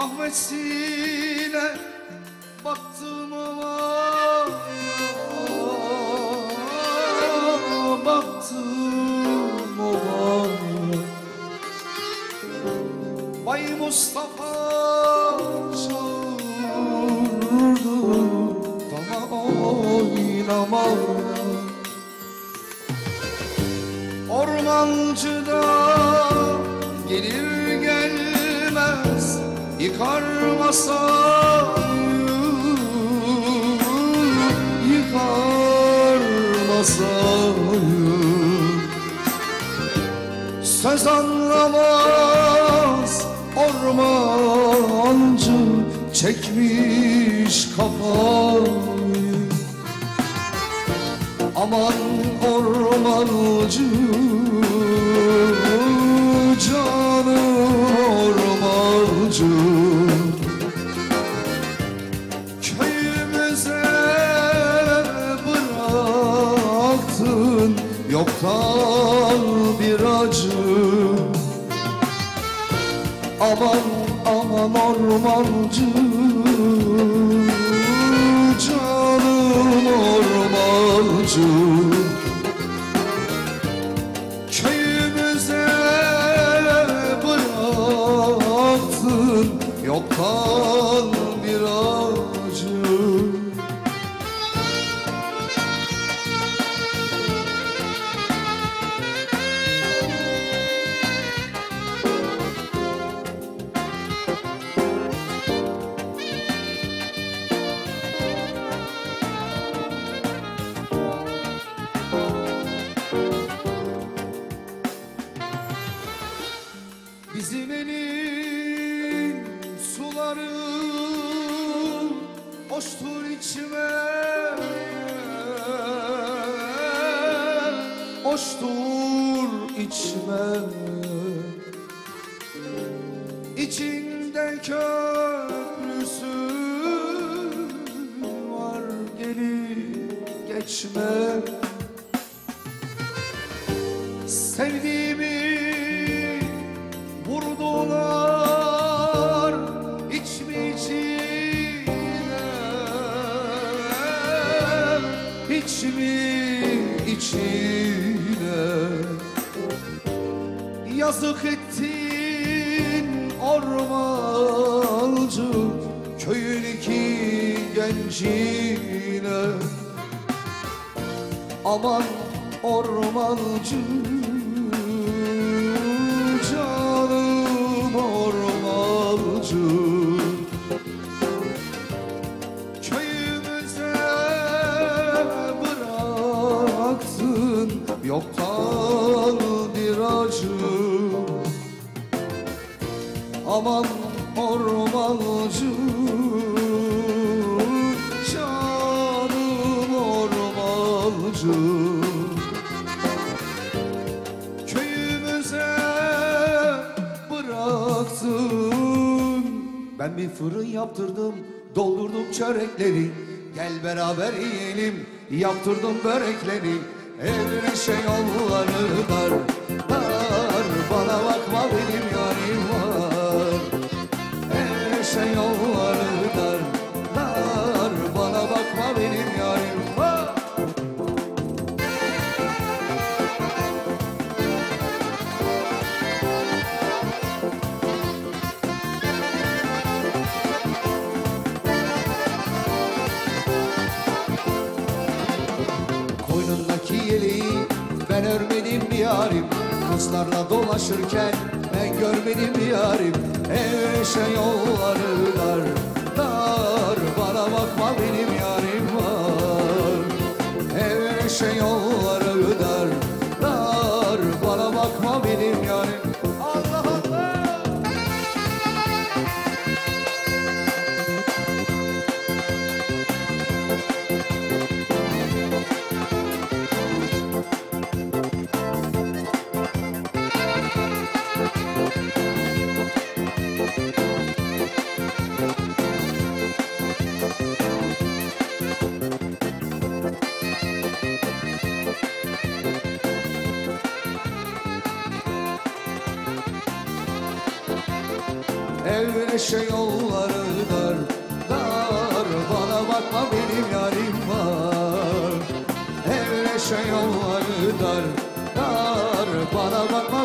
belen kahvesine Baktım ama Baktım ama Bay Mustafa çağırdı. Dama oynama Ormancıda gelir Yıkar masayı Yıkar Söz anlamaz ormancı Çekmiş kafayı. Aman ormancı Canım ormancı Köyümüze bıraktın Yoktan bir acı. Aman aman ormancı Canım ormancı içime. Hoştur içime. İçinde köprüsü var gelip geçme. Sevdiğimi iç mi içine. Yazık ettin ormancı köyün iki gencine. Aman ormancı yoktan bir acı. Aman ormancı canım ormancı Köyümüze bıraktın. Ben bir fırın yaptırdım doldurdum çörekleri. Gel beraber yiyelim yaptırdım börekleri Evine şey yolları dar Bana bakma benim ben örmedim bir yarim. Kızlarla dolaşırken ben görmedim yarim. Evreşe yolları dar dar. Bana bakma benim yarim Evleşe yolları dar. Dar bana bakma benim yarim var. Evleşe yolları dar. Dar bana bakma